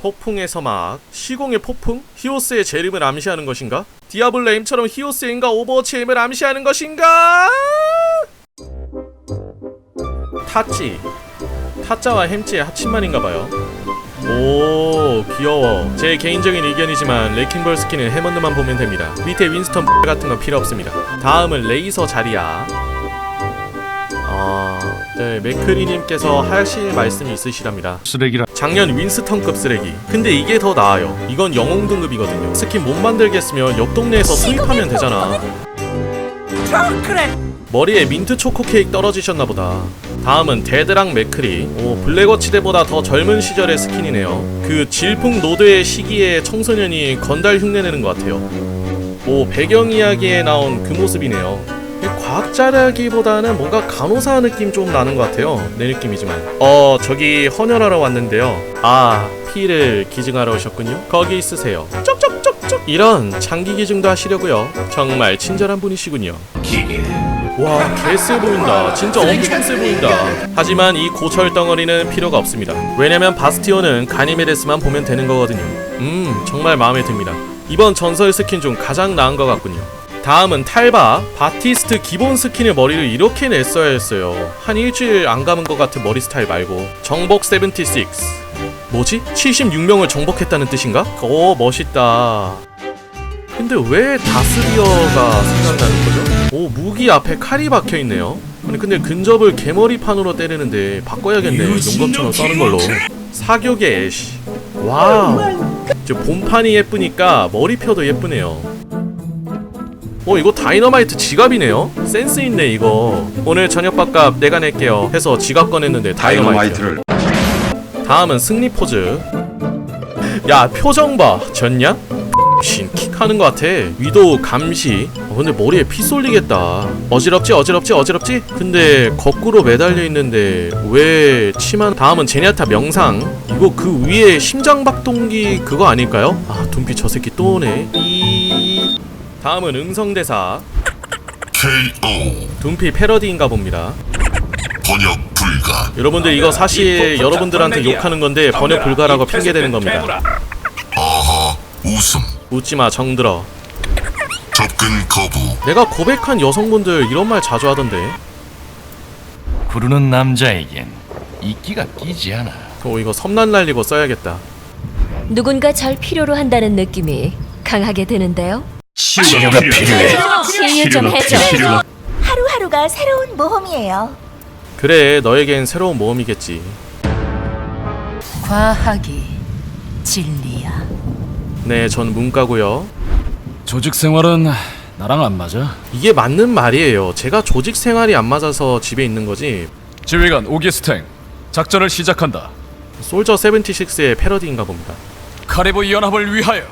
폭풍의 서막 시공의 폭풍? 히오스의 재림을 암시하는 것인가? 디아블로 M처럼 히오스의 인가 오버워치 M을 암시하는 것인가? 타찌 타짜와 햄찌의 합친만인가봐요 오 귀여워 제 개인적인 의견이지만 레킹볼 스킨은 해먼드만 보면 됩니다 밑에 윈스턴 같은 건 필요 없습니다 다음은 레이서 자리야 아... 네 맥크리님께서 하실 말씀이 있으시답니다. 쓰레기라. 작년 윈스턴급 쓰레기. 근데 이게 더 나아요. 이건 영웅 등급이거든요. 스킨 못 만들겠으면 옆 동네에서 수입하면 되잖아. 머리에 민트 초코 케이크 떨어지셨나 보다. 다음은 데드랑 맥크리. 오 블랙워치대보다 더 젊은 시절의 스킨이네요. 그 질풍 노드의 시기에 청소년이 건달 흉내내는 것 같아요. 오 배경 이야기에 나온 그 모습이네요 과학자라기보다는 뭔가 간호사 느낌 좀 나는 것 같아요 내 느낌이지만 어 저기 헌혈하러 왔는데요 아 피를 기증하러 오셨군요 거기 있으세요 쪽쪽쪽쪽 이런 장기 기증도 하시려고요 정말 친절한 분이시군요 와, 개쎄 보인다. 진짜 엄청 쎄 보인다. 하지만 이 고철 덩어리는 필요가 없습니다. 왜냐면 바스티온은 가니메데스만 보면 되는 거거든요. 음, 정말 마음에 듭니다. 이번 전설 스킨 중 가장 나은 것 같군요. 다음은 탈바 바티스트 기본 스킨의 머리를 이렇게 냈어야 했어요. 한 일주일 안 감은 것 같은 머리 스타일 말고 정복 76 뭐지? 76명을 정복했다는 뜻인가? 오 멋있다. 근데 왜 다스리어가 생각나는 거죠? 오 무기 앞에 칼이 박혀 있네요. 아니 근데 근접을 개머리판으로 때리는데 바꿔야겠네. 용검처럼 써는 걸로. 사격의 애쉬. 와우. 이제 본판이 예쁘니까 머리표도 예쁘네요. 어 이거 다이너마이트 지갑이네요. 센스 있네 이거. 오늘 저녁밥값 내가 낼게요. 해서 지갑 꺼냈는데 다이너마이트. 다이너마이트를 다음은 승리 포즈. 야 표정 봐. 졌냐? 신킥 하는 것 같아. 위도우 감시. 어, 근데 머리에 피 쏠리겠다. 어지럽지 어지럽지 어지럽지? 근데 거꾸로 매달려 있는데 왜 치만? 다음은 제니아타 명상. 이거 그 위에 심장박동기 그거 아닐까요? 아 둠피 저 새끼 또 오네. 이. 다음은 응성대사. KO 둠피 패러디인가 봅니다. 번역 불가 여러분들 이거 사실 여러분들한테 욕하는 건데 번역 불가라고 핑계대는 겁니다. 아하 웃음 웃지마 정들어. 접근 거부 내가 고백한 여성분들 이런 말 자주 하던데. 부르는 남자에겐 이끼가 끼지 않아 어 이거 섬난 날리고 써야겠다. 누군가 절 필요로 한다는 느낌이 강하게 드는데요. 치료가 필요해 치유 좀 해줘. 하루하루가 새로운 모험이에요. 그래 너에겐 새로운 모험이겠지. 과학이 진리야. 네, 전 문과고요. 조직 생활은 나랑 안 맞아. 이게 맞는 말이에요. 제가 조직 생활이 안 맞아서 집에 있는 거지. 지휘관 오기스탱 작전을 시작한다. 솔저 76의 패러디인가 봅니다. 카리브 연합을 위하여.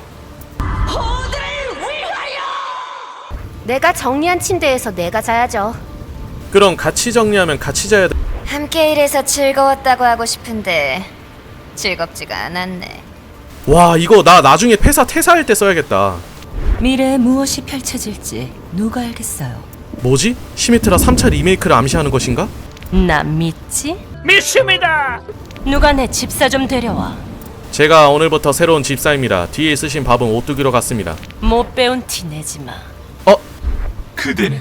내가 정리한 침대에서 내가 자야죠. 그럼 같이 정리하면 같이 자야 돼. 함께 일해서 즐거웠다고 하고 싶은데 즐겁지가 않았네. 와, 이거 나 나중에 회사 퇴사할 때 써야겠다. 미래에 무엇이 펼쳐질지 누가 알겠어요. 뭐지? 시미트라 3차 리메이크를 암시하는 것인가? 난 믿지? 믿습니다. 누가 내 집사 좀 데려와. 제가 오늘부터 새로운 집사입니다. 뒤에 있으신 밥은 오뚜기로 갔습니다. 못 배운 티 내지 마. 그대는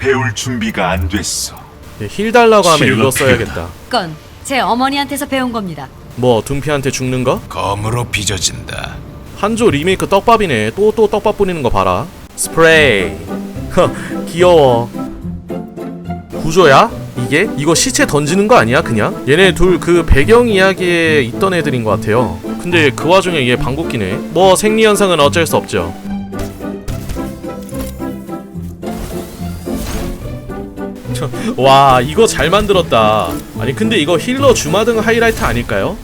배울 준비가 안 됐어. 네, 힐 달라고 하면 이거 써야겠다. 건 제 어머니한테서 배운 겁니다. 뭐 둠피한테 죽는 거? 검으로 빚어진다. 한조 리메이크 떡밥이네. 또 또 떡밥 뿌리는 거 봐라. 스프레이. 허, 귀여워. 구조야? 이게? 이거 시체 던지는 거 아니야, 그냥? 얘네 둘 그 배경 이야기에 있던 애들인 것 같아요. 근데 그 와중에 얘 방귀뀌네. 뭐 생리 현상은 어쩔 수 없죠. 와, 이거 잘 만들었다. 아니 근데 이거 힐러 주마등 하이라이트 아닐까요?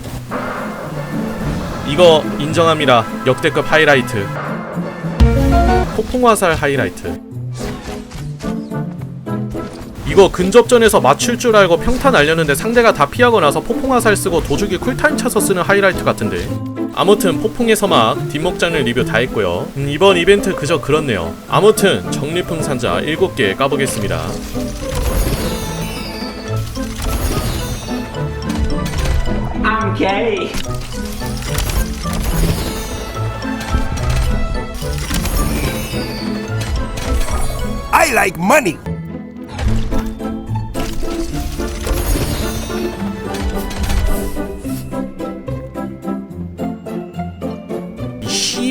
이거 인정합니다. 역대급 하이라이트. 폭풍화살 하이라이트. 이거 근접전에서 맞출 줄 알고 평타 날렸는데 상대가 다 피하고 나서 폭풍화살 쓰고 도주기 쿨타임 차서 쓰는 하이라이트 같은데. 아무튼 폭풍의 서막 뒷목장을 리뷰 다 했고요. 음, 이번 이벤트 그저 그렇네요. 아무튼 정리풍 산자 7개 까보겠습니다. Okay. I like money.